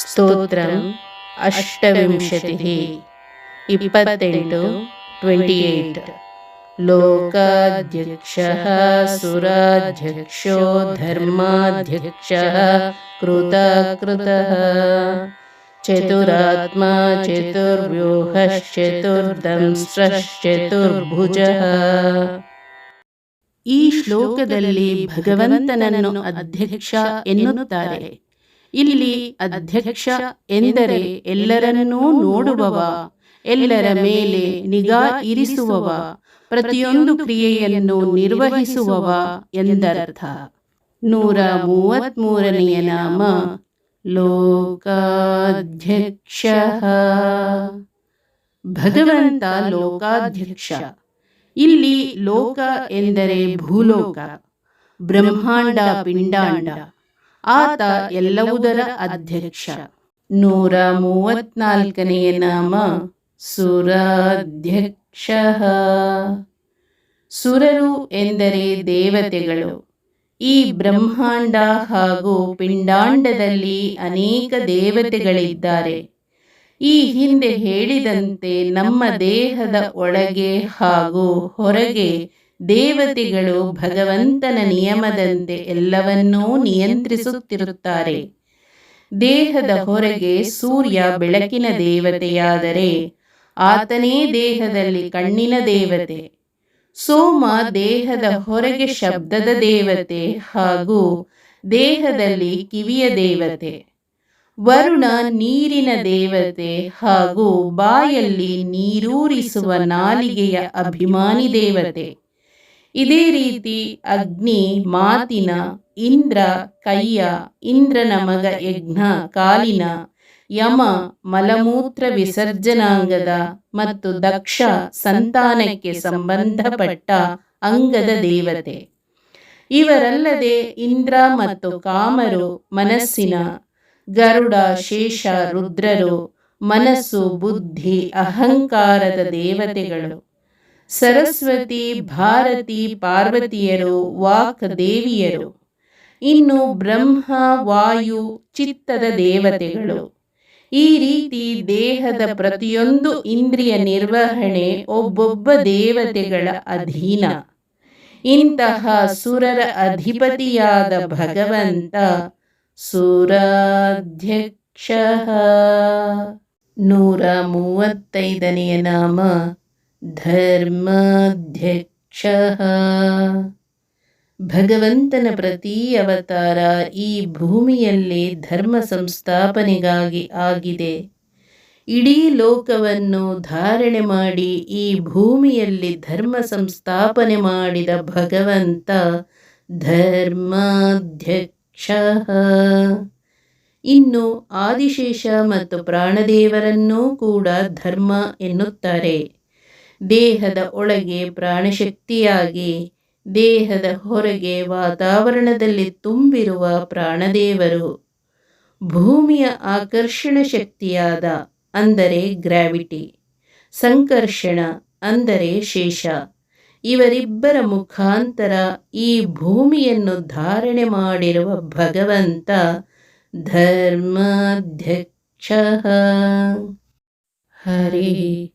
ಸ್ತೋತ್ರಂ ಅಷ್ಟವಿಂಶತಿಃ ಇಪ್ಪತ್ತೆಂಟು twenty eight ಲೋಕಾಧ್ಯಕ್ಷಃ ಸುರಾಧ್ಯಕ್ಷೋ ಧರ್ಮಾಧ್ಯಕ್ಷಃ ಕೃತಕೃತಃ ಚತುರಾತ್ಮ ಚತುರ್ವ್ಯೂಹಶ್ಚತುರ್ದಂಸ್ರಶ್ಚತುರ್ಭುಜಃ ಈ ಶ್ಲೋಕದಲ್ಲಿ ಭಗವಂತನನ್ನು ಅಧ್ಯಕ್ಷ ಎನ್ನುತ್ತಾರೆ ಇಲ್ಲಿ ಅಧ್ಯಕ್ಷ ಎಂದರೆ ಎಲ್ಲರನ್ನೂ ನೋಡುವವ ಎಲ್ಲರ ಮೇಲೆ ನಿಗಾ ಇರಿಸುವವ ಪ್ರತಿಯೊಂದು ಕ್ರಿಯೆಯನ್ನು ನಿರ್ವಹಿಸುವವ ಎಂದರ್ಥ. ನೂರ ಮೂವತ್ಮೂರನೆಯ ನಾಮ ಲೋಕಾಧ್ಯಕ್ಷ. ಭಗವಂತ ಲೋಕಾಧ್ಯಕ್ಷ. ಇಲ್ಲಿ ಲೋಕ ಎಂದರೆ ಭೂಲೋಕ ಬ್ರಹ್ಮಾಂಡ ಪಿಂಡಾಂಡ. ಆತ ಎಲ್ಲವುದರ ಅಧ್ಯಕ್ಷ. ನೂರ ಮೂವತ್ನಾಲ್ಕನೆಯ ನಾಮ ಸುರಾಧ್ಯಕ್ಷ. ಸುರರು ಎಂದರೆ ದೇವತೆಗಳು. ಈ ಬ್ರಹ್ಮಾಂಡ ಹಾಗೂ ಪಿಂಡಾಂಡದಲ್ಲಿ ಅನೇಕ ದೇವತೆಗಳಿದ್ದಾರೆ. ಈ ಹಿಂದೆ ಹೇಳಿದಂತೆ ನಮ್ಮ ದೇಹದ ಒಳಗೆ ಹಾಗೂ ಹೊರಗೆ ದೇವತೆಗಳು ಭಗವಂತನ ನಿಯಮದಂತೆ ಎಲ್ಲವನ್ನೂ ನಿಯಂತ್ರಿಸುತ್ತಿರುತ್ತಾರೆ. ದೇಹದ ಹೊರಗೆ ಸೂರ್ಯ ಬೆಳಕಿನ ದೇವತೆಯಾದರೆ ಆತನೇ ದೇಹದಲ್ಲಿ ಕಣ್ಣಿನ ದೇವತೆ, ಸೋಮ ದೇಹದ ಹೊರಗೆ ಶಬ್ದದ ದೇವತೆ ಹಾಗೂ ದೇಹದಲ್ಲಿ ಕಿವಿಯ ದೇವತೆ, ವರುಣ ನೀರಿನ ದೇವತೆ ಹಾಗೂ ಬಾಯಲ್ಲಿ ನೀರೂರಿಸುವ ನಾಲಿಗೆಯ ಅಭಿಮಾನಿ ದೇವತೆ. ಇದೇ ರೀತಿ ಅಗ್ನಿ ಮಾತಿನ ಇಂದ್ರ ಕೈಯ ಇಂದ್ರನ ಮಗ ಯಜ್ಞ ಕಾಲಿನ ಯಮ ಮಲಮೂತ್ರ ವಿಸರ್ಜನಾಂಗದ ಮತ್ತು ದಕ್ಷ ಸಂತಾನಕ್ಕೆ ಸಂಬಂಧಪಟ್ಟ ಅಂಗದ ದೇವತೆ. ಇವರಲ್ಲದೆ ಇಂದ್ರ ಮತ್ತು ಕಾಮರು ಮನಸ್ಸಿನ ಗರುಡ, ಶೇಷ, ರುದ್ರರು ಮನಸ್ಸು, ಬುದ್ಧಿ, ಅಹಂಕಾರದ ದೇವತೆಗಳು. ಸರಸ್ವತಿ, ಭಾರತಿ, ಪಾರ್ವತಿಯರು, ವಾಕ್ ದೇವಿಯರು. ಇನ್ನು ಬ್ರಹ್ಮ, ವಾಯು, ಚಿತ್ತದ ದೇವತೆಗಳು. ಈ ರೀತಿ ದೇಹದ ಪ್ರತಿಯೊಂದು ಇಂದ್ರಿಯ ನಿರ್ವಹಣೆ ಒಬ್ಬೊಬ್ಬ ದೇವತೆಗಳ ಅಧೀನ. ಇಂತಹ ಸುರರ ಅಧಿಪತಿಯಾದ ಭಗವಂತ ಸುರಾಧ್ಯಕ್ಷ. ನೂರ ಮೂವತ್ತೈದನೆಯ ನಾಮ. ಧರ್ಮಾಧ್ಯಕ್ಷ ಭಗವಂತನ ಪ್ರತಿ ಅವತಾರ ಈ ಭೂಮಿಯಲ್ಲಿ ಧರ್ಮ ಸಂಸ್ಥಾಪನೆಗಾಗಿ ಆಗಿದೆ. ಇಡೀ ಲೋಕವನ್ನು ಧಾರಣೆ ಮಾಡಿ ಈ ಭೂಮಿಯಲ್ಲಿ ಧರ್ಮ ಸಂಸ್ಥಾಪನೆ ಮಾಡಿದ ಭಗವಂತ ಧರ್ಮಾಧ್ಯಕ್ಷ. ಇನ್ನು ಆದಿಶೇಷ ಮತ್ತು ಪ್ರಾಣದೇವರನ್ನೂ ಕೂಡ ಧರ್ಮ ಎನ್ನುತ್ತಾರೆ. ದೇಹದ ಒಳಗೆ ಪ್ರಾಣಶಕ್ತಿಯಾಗಿ, ದೇಹದ ಹೊರಗೆ ವಾತಾವರಣದಲ್ಲಿ ತುಂಬಿರುವ ಪ್ರಾಣದೇವರು. ಭೂಮಿಯ ಆಕರ್ಷಣ ಶಕ್ತಿಯಾದ, ಅಂದರೆ ಗ್ರಾವಿಟಿ. ಸಂಕರ್ಷಣ, ಅಂದರೆ ಶೇಷ. ಇವರಿಬ್ಬರ ಮುಖಾಂತರ ಈ ಭೂಮಿಯನ್ನು ಧಾರಣೆ ಮಾಡಿರುವ ಭಗವಂತ ಧರ್ಮಾಧ್ಯಕ್ಷ. ಹರಿ